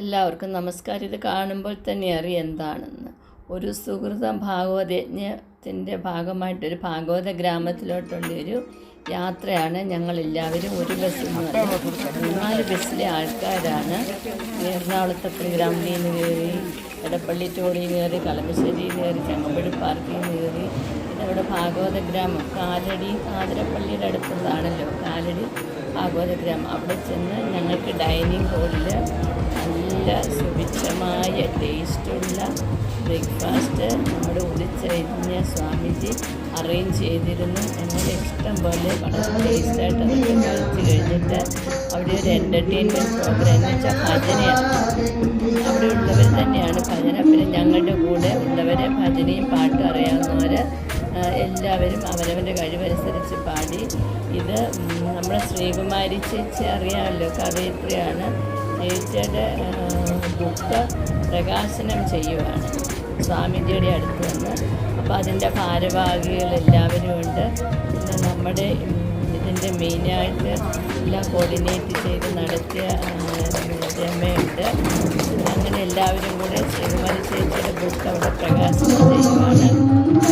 എല്ലാവർക്കും നമസ്കാരം. ഇത് കാണുമ്പോൾ തന്നെ അറിയാം എന്താണെന്ന്. ഒരു സുഹൃതം ഭാഗവതയജ്ഞത്തിന്റെ ഭാഗമായിട്ടൊരു ഭാഗവത ഗ്രാമത്തിലോട്ടുള്ള ഒരു യാത്രയാണ് ഞങ്ങൾ ഞങ്ങളെല്ലാവരും ഒരു ബസ്സിൽ നിന്ന് നാല് ബസ്സിലെ ആൾക്കാരാണ്. എറണാകുളത്തെ ഗ്രാമത്തിൽ നിന്ന് കയറി ഇടപ്പള്ളി ടോളിൽ കയറി കളമശ്ശേരിയിൽ കയറി ചങ്ങമ്പടി പാർക്കിൽ നിന്ന് കയറി അവിടെ ഭാഗവത ഗ്രാമം കാലടി ആതിരപ്പള്ളിയുടെ അടുത്തുള്ളതാണല്ലോ കാലടി. ഭാഗവത ഗ്രാമം അവിടെ ചെന്ന് ഞങ്ങൾക്ക് ഡൈനിങ് ഹാളിൽ നല്ല സുഭിക്ഷമായ ടേസ്റ്റുള്ള ബ്രേക്ക്ഫാസ്റ്റ് നമ്മുടെ ഉദിച്ചരിഞ്ഞ സ്വാമിജി അറേഞ്ച് ചെയ്തിരുന്നു. ഞങ്ങളുടെ ഇഷ്ടം പോലെ വളരെ ടേസ്റ്റായിട്ട് അതൊക്കെ കഴിച്ച് കഴിഞ്ഞിട്ട് അവിടെ ഒരു എന്റർടൈൻമെന്റ് പ്രോഗ്രാം എന്ന് വെച്ചാൽ ഭജനയാണ് അവിടെ ഉള്ളവർ തന്നെയാണ് ഭജന. പിന്നെ ഞങ്ങളുടെ കൂടെ ഉള്ളവരെ ഭജനയും പാട്ടും അറിയാവുന്നവർ എല്ലാവരും അവരവന്റെ കഴിവനുസരിച്ച് പാടി. ഇത് നമ്മുടെ ശ്രീകുമാരി ചേച്ചി അറിയാമല്ലോ കവയിത്രിയാണ് ചേച്ചിയുടെ ബുക്ക് പ്രകാശനം ചെയ്യുവാണ്. സ്വാമിജിയുടെ അടുത്ത് നിന്ന് അപ്പോൾ അതിന്റെ ഭാരവാഹികൾ എല്ലാവരും ഉണ്ട്. പിന്നെ നമ്മുടെ ഇതിന്റെ മെയിനായിട്ട് എല്ലാം കോർഡിനേറ്റ് ചെയ്ത് നടത്തിയ രമയുണ്ട് അങ്ങനെ എല്ലാവരും കൂടെ ശ്രീകുമാരി ചേച്ചിയുടെ ബുക്ക് അവിടെ പ്രകാശനം ചെയ്യുവാണ്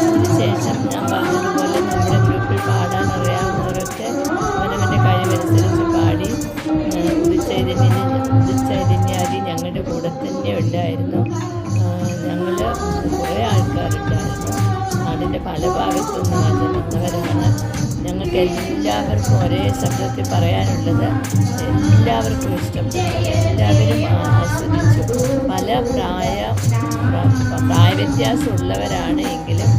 അതിനുശേഷം ഞാൻ പറഞ്ഞതുപോലെ നമ്മുടെ ഗ്രൂപ്പിൽ പാടാൻ അറിയാവുന്നവരൊക്കെ അവനവന്റെ കഴിവനുസരിച്ച് പാടി. ഉദിച്ചൈതന്യ ഉദിച്ചൈതന്യാദി ഞങ്ങളുടെ കൂടെ തന്നെ ഉണ്ടായിരുന്നു. ഞങ്ങൾ കുറേ ആൾക്കാരുണ്ടായിരുന്നു. നാടിന്റെ പല ഭാഗത്തു നിന്ന് വന്നവരാണ് ഞങ്ങൾക്ക് എല്ലാവർക്കും ഒരേ ശബ്ദത്തിൽ പറയാനുള്ളത് എല്ലാവർക്കും ഇഷ്ടപ്പെട്ടു എല്ലാവരും ആസ്വദിച്ചു. പല പ്രായ പ്രായ വ്യത്യാസമുള്ളവരാണ് എങ്കിലും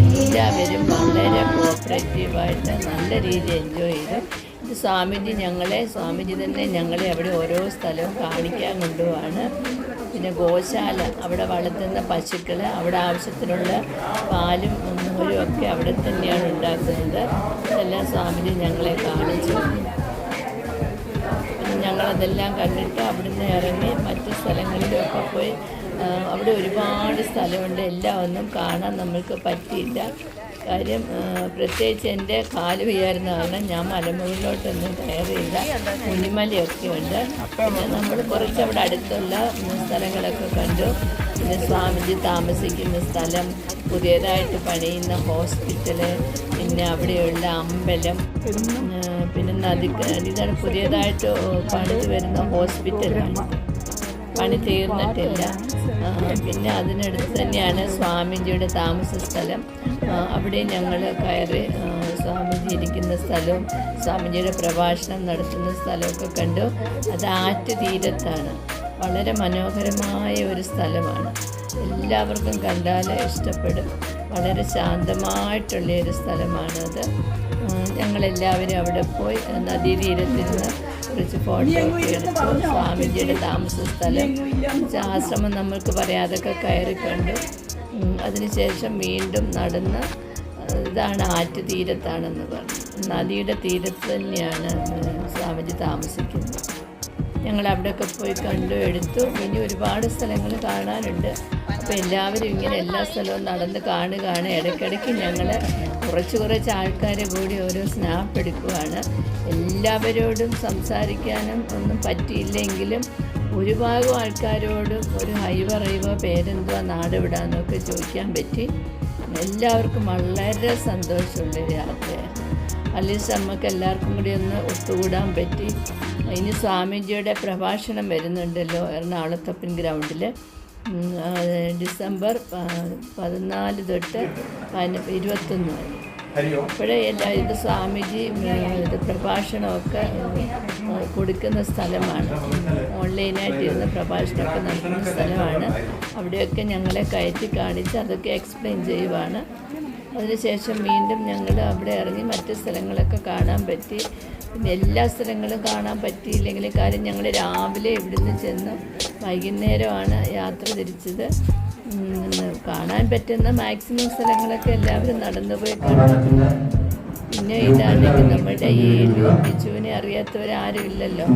എല്ലാവരും വളരെ കോപ്പറേറ്റീവായിട്ട് നല്ല രീതിയിൽ എൻജോയ് ചെയ്തു. ഇത് സ്വാമിജി ഞങ്ങളെ സ്വാമിജി തന്നെ ഞങ്ങളെ അവിടെ ഓരോ സ്ഥലവും കാണിക്കാൻ കൊണ്ടുപോവാണ്. പിന്നെ ഗോശാല അവിടെ വളർത്തുന്ന പശുക്കൾ അവിടെ ആവശ്യത്തിനുള്ള പാലും മുന്നൂരും ഒക്കെ അവിടെ തന്നെയാണ് ഉണ്ടാക്കുന്നത്. ഇതെല്ലാം സ്വാമിജി ഞങ്ങളെ കാണിച്ചു. ഞങ്ങളതെല്ലാം കണ്ടിട്ട് അവിടുന്ന് ഇറങ്ങി മറ്റ് സ്ഥലങ്ങളിലൊക്കെ പോയി അവിടെ ഒരുപാട് സ്ഥലമുണ്ട്. എല്ലാം ഒന്നും കാണാൻ നമ്മൾക്ക് പറ്റിയില്ല. കാര്യം പ്രത്യേകിച്ച് എന്റെ കാൽ വയ്യായിരുന്ന കാരണം ഞാൻ മലമുകളിലോട്ടൊന്നും കയറിയില്ല. മുനിമലയൊക്കെ ഉണ്ട് പിന്നെ നമ്മൾ കുറച്ച് അവിടെ അടുത്തുള്ള സ്ഥലങ്ങളൊക്കെ കണ്ടു. പിന്നെ സ്വാമിജി താമസിക്കുന്ന സ്ഥലം പുതിയതായിട്ട് പണിയുന്ന ഹോസ്പിറ്റൽ പിന്നെ അവിടെയുള്ള അമ്പലം പിന്നെ നദിക്ക് പുതിയതായിട്ട് പണിത് വരുന്ന ഹോസ്പിറ്റലാണ്. പണി തീർന്നിട്ടില്ല. പിന്നെ അതിനടുത്ത് തന്നെയാണ് സ്വാമിജിയുടെ താമസ സ്ഥലം. അവിടെ ഞങ്ങൾ കയറി സ്വാമിജി ഇരിക്കുന്ന സ്ഥലവും സ്വാമിജിയുടെ പ്രഭാഷണം നടത്തുന്ന സ്ഥലമൊക്കെ കണ്ടു. അത് ആറ്റ് തീരത്താണ് വളരെ മനോഹരമായ ഒരു സ്ഥലമാണ്. എല്ലാവർക്കും കണ്ടാൽ ഇഷ്ടപ്പെടും. വളരെ ശാന്തമായിട്ടുള്ള ഒരു സ്ഥലമാണത്. ഞങ്ങളെല്ലാവരും അവിടെ പോയി നദീതീരത്തിരുന്ന് കുറച്ച് ഫോട്ടോ ഒക്കെ എടുത്തു. സ്വാമിജിയുടെ താമസ സ്ഥലം ആശ്രമം നമ്മൾക്ക് പറയാതൊക്കെ കയറി കണ്ടു. അതിനുശേഷം വീണ്ടും നടന്ന് ഇതാണ് ആറ്റ് തീരത്താണെന്ന് പറഞ്ഞു. നദിയുടെ തീരത്ത് തന്നെയാണ് സ്വാമിജി താമസിക്കുന്നത്. ഞങ്ങൾ അവിടെയൊക്കെ പോയി കണ്ടു എടുത്തു. ഇനി ഒരുപാട് സ്ഥലങ്ങൾ കാണാനുണ്ട്. അപ്പോൾ എല്ലാവരും ഇങ്ങനെ എല്ലാ സ്ഥലവും നടന്ന് കാണുകയാണ്. ഇടയ്ക്കിടയ്ക്ക് ഞങ്ങൾ കുറച്ച് കുറച്ച് ആൾക്കാരെ കൂടി ഓരോ സ്നാപ്പ് എടുക്കുവാണ്. എല്ലാവരോടും സംസാരിക്കാനും ഒന്നും പറ്റിയില്ലെങ്കിലും ഒരു ഭാഗം ആൾക്കാരോടും ഒരു ഹൈ റൈവോ പേരെന്തുവാ നാട് വിടാന്നൊക്കെ ചോദിക്കാൻ പറ്റി. എല്ലാവർക്കും വളരെ സന്തോഷമുള്ളൊരു യാത്രയാണ്. അലീസ് അമ്മയ്ക്ക് എല്ലാവർക്കും കൂടി ഒന്ന് ഒത്തുകൂടാൻ പറ്റി. ഇനി സ്വാമിജിയുടെ പ്രഭാഷണം വരുന്നുണ്ടല്ലോ എറണാകുളത്തപ്പൻ ഗ്രൗണ്ടിൽ ഡിസംബർ പതിനാല് തൊട്ട് ഇരുപത്തൊന്ന് വരെ. അപ്പോഴേ എല്ലാ ഇത് സ്വാമിജി ഇത് പ്രഭാഷണമൊക്കെ കൊടുക്കുന്ന സ്ഥലമാണ്. ഓൺലൈനായിട്ട് ഇരുന്ന് പ്രഭാഷണമൊക്കെ നടത്തുന്ന സ്ഥലമാണ്. അവിടെയൊക്കെ ഞങ്ങളെ കയറ്റി കാണിച്ച് അതൊക്കെ എക്സ്പ്ലെയിൻ ചെയ്യുവാണ്. അതിനുശേഷം വീണ്ടും ഞങ്ങൾ അവിടെ ഇറങ്ങി മറ്റ് സ്ഥലങ്ങളൊക്കെ കാണാൻ പറ്റി. പിന്നെ എല്ലാ സ്ഥലങ്ങളും കാണാൻ പറ്റിയില്ലെങ്കിൽ കാര്യം ഞങ്ങൾ രാവിലെ ഇവിടുന്ന് ചെന്ന് വൈകുന്നേരമാണ് യാത്ര തിരിച്ചത്. കാണാൻ പറ്റുന്ന മാക്സിമം സ്ഥലങ്ങളൊക്കെ എല്ലാവരും നടന്നു പോയി കാണും. പിന്നെ ഇതാണെങ്കിൽ നമ്മുടെ ഈ ബിജുവിനെ അറിയാത്തവരാരും ഇല്ലല്ലോ.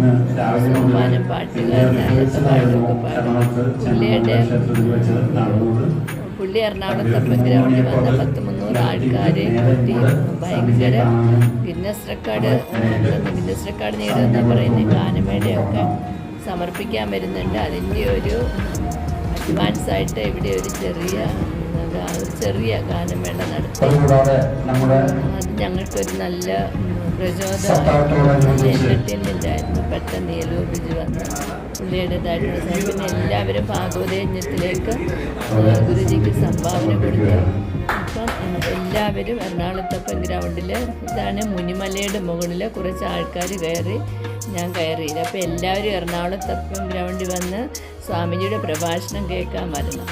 സമ്മാനം പാട്ടുകാരനായിട്ട് പാട്ടൊക്കെ പാടും പുള്ളിയുടെ പുള്ളി എറണാകുളത്തപ്പൻ ഗ്രൗണ്ടിൽ വന്ന പത്ത് മുന്നൂറ് ആൾക്കാരെ കൂട്ടി ഭയങ്കര ഗിന്നസ് റെക്കോർഡ് ഗിന്നസ് റെക്കോർഡ് നേടുമെന്ന് പറയുന്ന ഗാനമേളയൊക്കെ സമർപ്പിക്കാൻ വരുന്നുണ്ട്. അതിന്റെ ഒരു അഡ്വാൻസ് ആയിട്ട് ഇവിടെ ഒരു ചെറിയ ചെറിയ ഗാനമേള നടത്തി. അതുകൂടാതെ നമ്മുടെ അത് ഞങ്ങൾക്കൊരു നല്ല പ്രചോദനം സത്താവത്തോടനുബന്ധിച്ച് എന്റർടൈൻമെന്റ് ആയിരുന്നു പെട്ടെന്ന് ഏലൂർ ബിജു വന്ന് പുള്ളിയുടേതായിട്ടുള്ള പിന്നെ എല്ലാവരും ഭാഗവതയജ്ഞത്തിലേക്ക് ഗുരുജിക്ക് സംഭാവന കൊടുത്തു അപ്പം ഉം, എല്ലാവരും എറണാകുളത്തപ്പൻ ഗ്രൗണ്ടിൽ ഇതാണ് മുനിമലയുടെ മുകളിൽ കുറച്ച് ആൾക്കാർ കയറി. ഞാൻ കയറിയില്ല. അപ്പോൾ എല്ലാവരും എറണാകുളത്തപ്പൻ ഗ്രൗണ്ടിൽ വന്ന് സ്വാമിജിയുടെ പ്രഭാഷണം കേൾക്കാൻ വരണം.